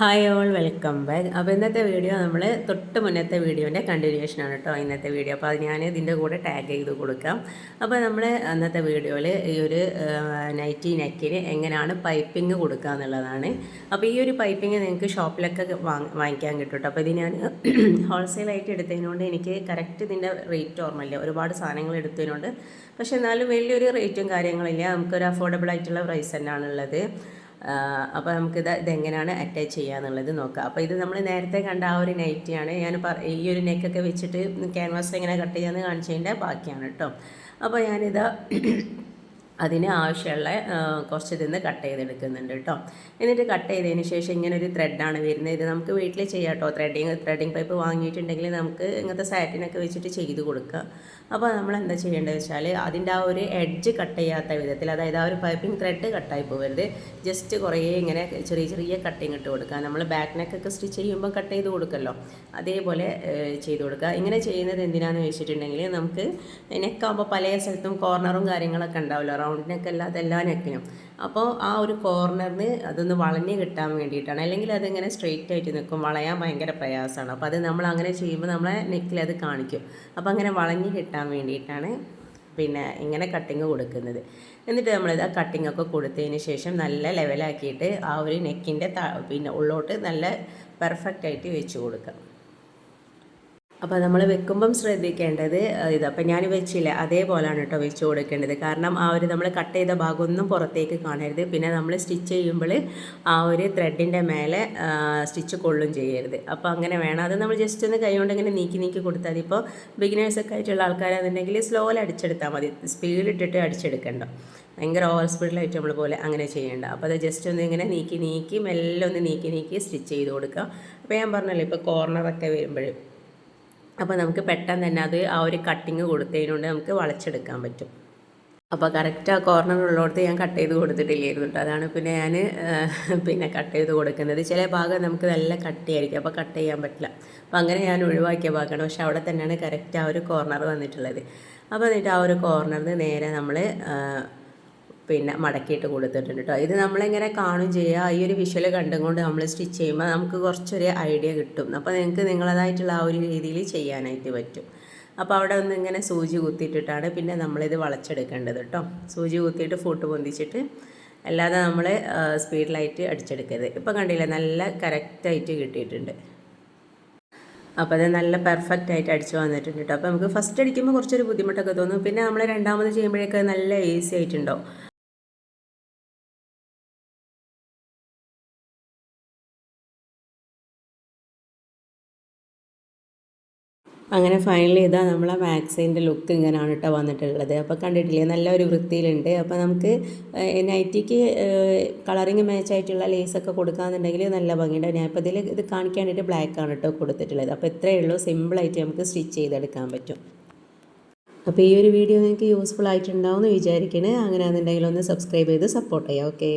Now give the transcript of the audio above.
Hi all welcome back അപ്പോൾ ഇന്നത്തെ video നമ്മൾ തൊട്ട് മുന്നത്തെ വീഡിയോന്റെ കണ്ടിന്യൂഷൻ ആണ് കേട്ടോ ഇന്നത്തെ വീഡിയോ അപ്പോൾ അത് ഞാൻ ഇതിന്റെ കൂടെ ടാഗ് ചെയ്ത് കൊടുക്കാം. അപ്പോൾ നമ്മൾ അന്നത്തെ വീഡിയോയിൽ ഈ ഒരു നൈറ്റി നെക്കിന് എങ്ങനെയാണ് പൈപ്പിംഗ് കൊടുക്കുക എന്നുള്ളതാണ്. അപ്പോൾ ഈ ഒരു പൈപ്പിംഗ് നിങ്ങൾക്ക് ഷോപ്പിലൊക്കെ വാങ്ങിക്കാൻ കിട്ടും കേട്ടോ അപ്പോൾ ഇത് ഞാൻ ഹോൾസെയിലായിട്ട് എടുത്തതിനോണ്ട് എനിക്ക് കറക്റ്റ് ഇതിന്റെ റേറ്റ് ഓർമ്മയില്ല. ഒരുപാട് സാധനങ്ങൾ എടുത്തതിനോണ്ട്. പക്ഷേ എന്നാലും വലിയൊരു റേറ്റും കാര്യങ്ങളില്ല നമുക്കൊരു അഫോർഡബിൾ ആയിട്ടുള്ള പ്രൈസ് തന്നെയാണുള്ളത് അപ്പോൾ നമുക്കിത് ഇതെങ്ങനെയാണ് അറ്റാച്ച് ചെയ്യുക എന്നുള്ളത് നോക്കാം. അപ്പോൾ ഇത് നമ്മൾ നേരത്തെ കണ്ട ആ ഒരു നൈറ്റിയാണ് ഞാൻ ഈ ഒരു നെക്കൊക്കെ വെച്ചിട്ട് ക്യാൻവാസ് എങ്ങനെ കട്ട് ചെയ്യാമെന്ന് കാണിച്ചതിന്റെ ബാക്കിയാണ് കേട്ടോ അപ്പോൾ ഞാനിത് അതിന് ആവശ്യമുള്ള കുറച്ച് ഇതിന്ന് കട്ട് ചെയ്തെടുക്കുന്നുണ്ട് കേട്ടോ എന്നിട്ട് കട്ട് ചെയ്തതിന് ശേഷം ഇങ്ങനെ ഒരു ത്രെഡാണ് വരുന്നത്. ഇത് നമുക്ക് വീട്ടിൽ ചെയ്യാം കേട്ടോ ത്രെഡിങ് ത്രെഡിങ് പൈപ്പ് വാങ്ങിയിട്ടുണ്ടെങ്കിൽ നമുക്ക് ഇങ്ങനത്തെ സാറ്റിനൊക്കെ വെച്ചിട്ട് ചെയ്ത് കൊടുക്കുക അപ്പോൾ നമ്മൾ എന്താ ചെയ്യേണ്ടത് വെച്ചാൽ അതിന്റെ ആ ഒരു എഡ്ജ് കട്ട് ചെയ്യാത്ത വിധത്തിൽ അതായത് ആ ഒരു പൈപ്പിംഗ് ത്രെഡ് കട്ടായി പോകരുത്. ജസ്റ്റ് കുറേ ഇങ്ങനെ ചെറിയ ചെറിയ കട്ടിങ് ഇട്ട് കൊടുക്കുക. നമ്മൾ ബാക്ക് നെക്കൊക്കെ സ്റ്റിച്ച് ചെയ്യുമ്പോൾ കട്ട് ചെയ്ത് കൊടുക്കല്ലോ. അതേപോലെ ചെയ്ത് കൊടുക്കുക. ഇങ്ങനെ ചെയ്യുന്നത് എന്തിനാണെന്ന് വെച്ചിട്ടുണ്ടെങ്കിൽ നമുക്ക് നെക്കാകുമ്പോൾ പല സ്ഥലത്തും കോർണറും കാര്യങ്ങളൊക്കെ ഉണ്ടാവില്ല റൗണ്ട് അതെല്ലാം എല്ലാ നെക്കിനും. അപ്പോൾ ആ ഒരു കോർണറിന് അതൊന്ന് വളഞ്ഞ് കിട്ടാൻ വേണ്ടിയിട്ടാണ്. അല്ലെങ്കിൽ അതിങ്ങനെ സ്ട്രെയിറ്റ് ആയിട്ട് നിൽക്കും. വളയാൻ ഭയങ്കര പ്രയാസമാണ്. അപ്പോൾ അത് നമ്മൾ അങ്ങനെ ചെയ്യുമ്പോൾ നമ്മളെ നെക്കിൽ അത് കാണിക്കും. അപ്പോൾ അങ്ങനെ വളഞ്ഞ് കിട്ടാൻ വേണ്ടിയിട്ടാണ് പിന്നെ ഇങ്ങനെ കട്ടിങ് കൊടുക്കുന്നത്. എന്നിട്ട് നമ്മളിത് ആ കട്ടിങ് ഒക്കെ കൊടുത്തതിന് ശേഷം നല്ല ലെവലാക്കിയിട്ട് ആ ഒരു നെക്കിന്റെ പിന്നെ ഉള്ളോട്ട് നല്ല പെർഫെക്റ്റ് ആയിട്ട് വെച്ച് കൊടുക്കാം അപ്പോൾ നമ്മൾ വെക്കുമ്പം ശ്രദ്ധിക്കേണ്ടത് ഇത് അപ്പം ഞാൻ വെച്ചില്ല അതേപോലെയാണ് കേട്ടോ വെച്ച് കൊടുക്കേണ്ടത്. കാരണം ആ ഒരു നമ്മൾ കട്ട് ചെയ്ത ഭാഗമൊന്നും പുറത്തേക്ക് കാണരുത്. പിന്നെ നമ്മൾ സ്റ്റിച്ച് ചെയ്യുമ്പോൾ ആ ഒരു ത്രെഡിന്റെ മേലെ സ്റ്റിച്ച് കൊള്ളും ചെയ്യരുത്. അപ്പോൾ അങ്ങനെ വേണം. അത് നമ്മൾ ജസ്റ്റ് ഒന്ന് കൈകൊണ്ട് ഇങ്ങനെ നീക്കി നീക്കി കൊടുത്താൽ മതി. ഇപ്പോൾ ബിഗിനേഴ്സൊക്കെ ആയിട്ടുള്ള ആൾക്കാരാണെന്നുണ്ടെങ്കിൽ സ്ലോയിൽ അടിച്ചെടുത്താൽ മതി. സ്പീഡ് ഇട്ടിട്ട് അടിച്ചെടുക്കണ്ട. ഭയങ്കര ഓവർ സ്പീഡിലായിട്ട് നമ്മൾ പോലെ അങ്ങനെ ചെയ്യേണ്ട. അപ്പോൾ അത് ജസ്റ്റ് ഒന്ന് ഇങ്ങനെ നീക്കി നീക്കി മെല്ലെ ഒന്ന് നീക്കി നീക്കി സ്റ്റിച്ച് ചെയ്ത് കൊടുക്കുക അപ്പോൾ ഞാൻ പറഞ്ഞല്ലോ ഇപ്പോൾ കോർണറൊക്കെ വരുമ്പോഴും അപ്പോൾ നമുക്ക് പെട്ടെന്ന് തന്നെ അത് ആ ഒരു കട്ടിങ് കൊടുത്തതിനുകൊണ്ട് നമുക്ക് വളച്ചെടുക്കാൻ പറ്റും. അപ്പോൾ കറക്റ്റ് ആ കോർണറുള്ളോടത്ത് ഞാൻ കട്ട് ചെയ്ത് കൊടുത്തിട്ടില്ലായിരുന്നു കേട്ടോ അതാണ് പിന്നെ ഞാൻ പിന്നെ കട്ട് ചെയ്ത് കൊടുക്കുന്നത്. ചില ഭാഗം നമുക്ക് നല്ല കട്ടിയായിരിക്കും. അപ്പോൾ കട്ട് ചെയ്യാൻ പറ്റില്ല. അപ്പോൾ അങ്ങനെ ഞാൻ ഒഴിവാക്കിയ ഭാഗമാണ്. പക്ഷെ അവിടെ തന്നെയാണ് കറക്റ്റ് ആ ഒരു കോർണർ വന്നിട്ടുള്ളത്. അപ്പോൾ എന്നിട്ട് ആ ഒരു കോർണറിൽ നേരെ നമ്മൾ പിന്നെ മടക്കിയിട്ട് കൊടുത്തിട്ടുണ്ട് കേട്ടോ ഇത് നമ്മളിങ്ങനെ കാണും ചെയ്യുക ഈ ഒരു വിഷ്വൽ കണ്ടുകൊണ്ട് നമ്മൾ സ്റ്റിച്ച് ചെയ്യുമ്പോൾ നമുക്ക് കുറച്ചൊരു ഐഡിയ കിട്ടും. അപ്പോൾ നിങ്ങൾക്ക് നിങ്ങളതായിട്ടുള്ള ആ ഒരു രീതിയിൽ ചെയ്യാനായിട്ട് പറ്റും. അപ്പോൾ അവിടെ ഒന്ന് ഇങ്ങനെ സൂചി കുത്തിയിട്ടിട്ടാണ് പിന്നെ നമ്മളിത് വളച്ചെടുക്കേണ്ടത് കേട്ടോ സൂചി കുത്തിയിട്ട് ഫുട്ട് പൊന്തിച്ചിട്ട് അല്ലാതെ നമ്മൾ സ്പീഡിലായിട്ട് അടിച്ചെടുക്കരുത്. ഇപ്പം കണ്ടില്ലേ നല്ല കറക്റ്റായിട്ട് കിട്ടിയിട്ടുണ്ട്. അപ്പോൾ അത് നല്ല പെർഫെക്റ്റ് ആയിട്ട് അടിച്ചു വന്നിട്ടുണ്ട് കേട്ടോ അപ്പോൾ നമുക്ക് ഫസ്റ്റ് അടിക്കുമ്പോൾ കുറച്ചൊരു ബുദ്ധിമുട്ടൊക്കെ തോന്നും. പിന്നെ നമ്മൾ രണ്ടാമത് ചെയ്യുമ്പോഴേക്ക് നല്ല ഈസി ആയിട്ടുണ്ടാവും. അങ്ങനെ ഫൈനലി ഇതാ നമ്മളെ മാക്സിന്റെ ലുക്ക് ഇങ്ങനെയാണ് കേട്ടോ വന്നിട്ടുള്ളത്. അപ്പോൾ കണ്ടിട്ടില്ലേ? നല്ല ഒരു വൃത്തിയിലുണ്ട്. അപ്പോൾ നമുക്ക് നൈറ്റിക്ക് കളറിങ് മാച്ച് ആയിട്ടുള്ള ലേസൊക്കെ കൊടുക്കാന്നുണ്ടെങ്കിൽ നല്ല ഭംഗിയുണ്ട്. ഞാൻ ഇപ്പോൾ ഇതിൽ ഇത് കാണിക്കാൻ വേണ്ടിയിട്ട് ആണ് കേട്ടോ കൊടുത്തിട്ടുള്ളത്. അപ്പോൾ ഇത്രയേ ഉള്ളൂ. സിമ്പിളായിട്ട് നമുക്ക് സ്റ്റിച്ച് ചെയ്തെടുക്കാൻ പറ്റും. അപ്പോൾ ഈ ഒരു വീഡിയോ നിങ്ങൾക്ക് യൂസ്ഫുൾ ആയിട്ടുണ്ടാവും എന്ന് വിചാരിക്കണേ. അങ്ങനെ ആണെന്നുണ്ടെങ്കിൽ ഒന്ന് സബ്സ്ക്രൈബ് ചെയ്ത് സപ്പോർട്ട് ചെയ്യാം. ഓക്കെ